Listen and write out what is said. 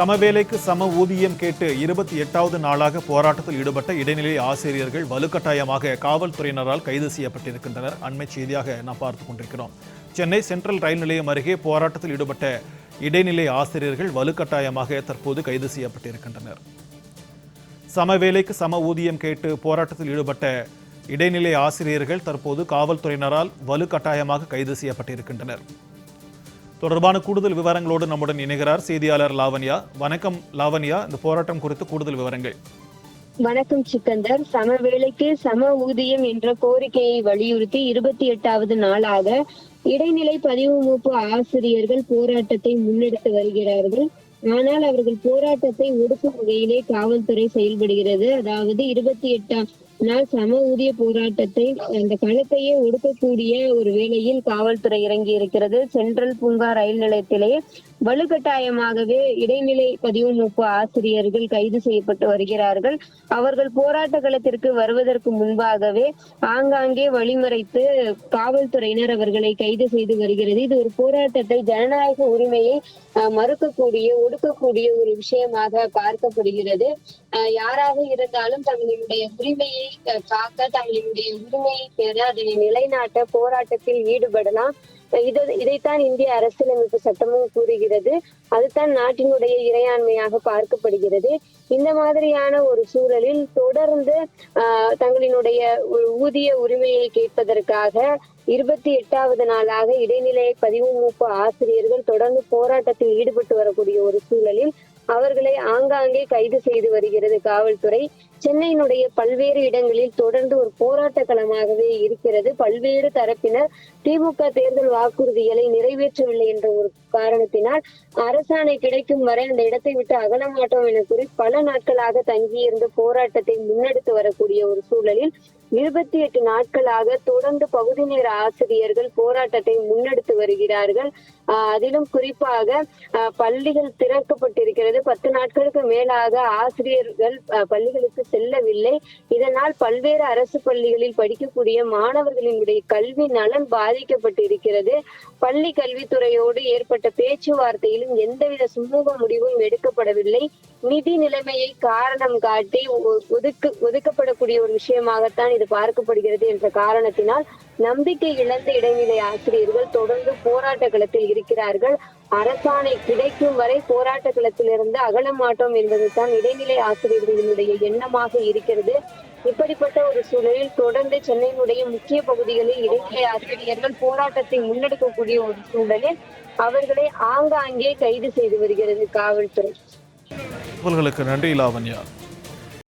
சமவேலைக்கு சம ஊதியம் கேட்டு இருபத்தி எட்டாவது நாளாக போராட்டத்தில் ஈடுபட்ட இடைநிலை ஆசிரியர்கள் வலுக்கட்டாயமாக காவல்துறையினரால் கைது செய்யப்பட்டிருக்கின்றனர். அண்மை செய்தியாக நாம் பார்த்து கொண்டிருக்கிறோம். சென்னை சென்ட்ரல் ரயில் நிலையம் அருகே போராட்டத்தில் ஈடுபட்ட இடைநிலை ஆசிரியர்கள் வலுக்கட்டாயமாக தற்போது கைது செய்யப்பட்டிருக்கின்றனர். சமவேலைக்கு சம ஊதியம் கேட்டு போராட்டத்தில் ஈடுபட்ட இடைநிலை ஆசிரியர்கள் தற்போது காவல்துறையினரால் வலுக்கட்டாயமாக கைது செய்யப்பட்டிருக்கின்றனர். தொடர்பான கூடுதல் விவரங்களோடு நம்முடன் இணைகிறார் செய்தியாளர் லாவண்யா. வணக்கம் லாவண்யா. இந்த போராட்டம் குறித்து கூடுதல் விவரங்கள். வணக்கம் சிக்கந்தர். சம வேலைக்கு சம ஊதியம் என்ற கோரிக்கையை வலியுறுத்தி இருபத்தி எட்டாவது நாளாக இடைநிலை பதிவு மூப்பு ஆசிரியர்கள் போராட்டத்தை முன்னெடுத்து வருகிறார்கள். ஆனால் அவர்கள் போராட்டத்தை ஒடுக்கும் வகையிலே காவல்துறை செயல்படுகிறது. அதாவது இருபத்தி எட்டாம் நாள் சம ஊதிய போராட்டத்தை அந்த களத்தையே ஒடுக்கக்கூடிய ஒரு வேளையில் காவல்துறை இறங்கி இருக்கிறது சென்ட்ரல் பூங்கா ரயில் நிலையத்திலேயே வலுக்கட்டாயமாகவே இடைநிலை பதிவு ஆசிரியர்கள் கைது செய்யப்பட்டு வருகிறார்கள். அவர்கள் போராட்ட களத்திற்கு வருவதற்கு முன்பாகவே ஆங்காங்கே வழிமறைத்து காவல்துறையினர் அவர்களை கைது செய்து வருகிறது. இது ஒரு போராட்டத்தை ஜனநாயக உரிமையை அஹ், மறுக்கக்கூடிய ஒடுக்கக்கூடிய ஒரு விஷயமாக பார்க்கப்படுகிறது. யாராக இருந்தாலும் தங்களுடைய உரிமையை காக்க தங்களுடைய உரிமையை பெற அதனை நிலைநாட்ட போராட்டத்தில் ஈடுபடலாம். இது இதைத்தான் இந்திய அரசியலமைப்பு சட்டமும் கூறுகிறது. அதுதான் நாட்டினுடைய இறையாண்மையாக பார்க்கப்படுகிறது. இந்த மாதிரியான ஒரு சூழலில் தொடர்ந்து ஆஹ், தங்களினுடைய ஊதிய உரிமையை கேட்பதற்காக இருபத்தி எட்டாவது நாளாக இடைநிலை பதிவு மூப்பு ஆசிரியர்கள் தொடர்ந்து போராட்டத்தில் ஈடுபட்டு வரக்கூடிய ஒரு சூழலில் அவர்களை ஆங்காங்கே கைது செய்து வருகிறது காவல்துறை. சென்னையினுடைய பல்வேறு இடங்களில் தொடர்ந்து ஒரு போராட்ட களமாகவே இருக்கிறது. பல்வேறு தரப்பினர் திமுக தேர்தல் வாக்குறுதிகளை நிறைவேற்றவில்லை என்ற ஒரு காரணத்தினால் அரசாணை கிடைக்கும் வரை அந்த இடத்தை விட்டு அகல மாட்டோம் என கூறி பல நாட்களாக தங்கியிருந்து போராட்டத்தை முன்னெடுத்து வரக்கூடிய ஒரு சூழலில் இருபத்தி எட்டு நாட்களாக தொடர்ந்து பகுதி நேர ஆசிரியர்கள் போராட்டத்தை முன்னெடுத்து வருகிறார்கள். அதிலும் குறிப்பாக பள்ளிகள் திறக்கப்பட்டிருக்கிறது. பத்து நாட்களுக்கு மேலாக ஆசிரியர்கள் பள்ளிகளுக்கு செல்லவில்லை. இதனால் பல்வேறு அரசு பள்ளிகளில் படிக்கக்கூடிய மாணவர்களினுடைய கல்வி நலன் பாதிக்கப்பட்டிருக்கிறது. பள்ளி கல்வித்துறையோடு ஏற்பட்ட பேச்சுவார்த்தையிலும் எந்தவித சுமூக முடிவும் எடுக்கப்படவில்லை. நிதி நிலைமையை காரணம் காட்டி ஒ- ஒதுக்கு ஒதுக்கப்படக்கூடிய ஒரு விஷயமாகத்தான் இது பார்க்கப்படுகிறது என்ற காரணத்தினால் நம்பிக்கை இழந்த இடைநிலை ஆசிரியர்கள் தொடர்ந்து போராட்ட களத்தில் இருக்கிறார்கள். அரசாணை கிடைக்கும் வரை போராட்ட களத்திலிருந்து அகல மாட்டோம் என்பதுதான் இடைநிலை ஆசிரியர்களினுடைய எண்ணமாக இருக்கிறது. இப்படிப்பட்ட ஒரு சூழலில் தொடர்ந்து சென்னையினுடைய முக்கிய பகுதிகளில் இடைநிலை ஆசிரியர்கள் போராட்டத்தை முன்னெடுக்கக்கூடிய ஒரு சூழலில் அவர்களை ஆங்காங்கே கைது செய்து வருகிறது காவல்துறை. தகவல்களுக்கு நன்றி லாவண்யா.